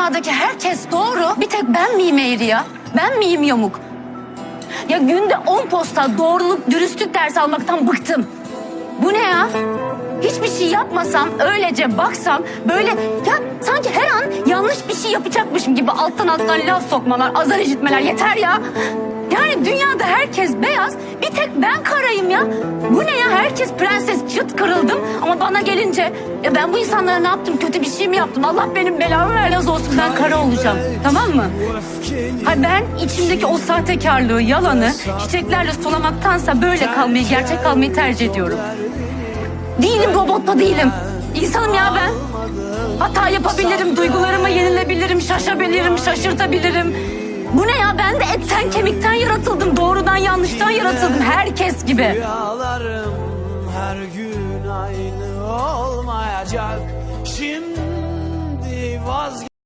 dünyadaki herkes doğru. Bir tek ben miyim eğri ya? Ben miyim yamuk? Ya günde 10 posta doğruluk, dürüstlük dersi almaktan bıktım. Bu ne ya? Hiçbir şey yapmasam, öylece baksam böyle ya sanki her an yanlış bir şey yapacakmışım gibi alttan alttan laf sokmalar, azar işitmeler yeter ya. Yani dünyada herkes ben karayım ya. Bu ne ya? Herkes prenses, çıt kırıldım ama bana gelince ya ben bu insanlara ne yaptım? Kötü bir şey mi yaptım? Allah benim belamı vermez olsun ben kara olacağım. Tamam mı? Ha ben içimdeki o sahtekarlığı, yalanı çiçeklerle sulamaktansa böyle kalmayı, gerçek kalmayı tercih ediyorum. Değilim robot da değilim. İnsanım ya ben. Hata yapabilirim, duygularımı yenilebilirim, şaşabilirim, şaşırtabilirim. Bu ne ya? Ben de etten yanlıştan yaratıldım. Herkes gibi. Rüyalarım her gün aynı olmayacak Şimdi vazgeç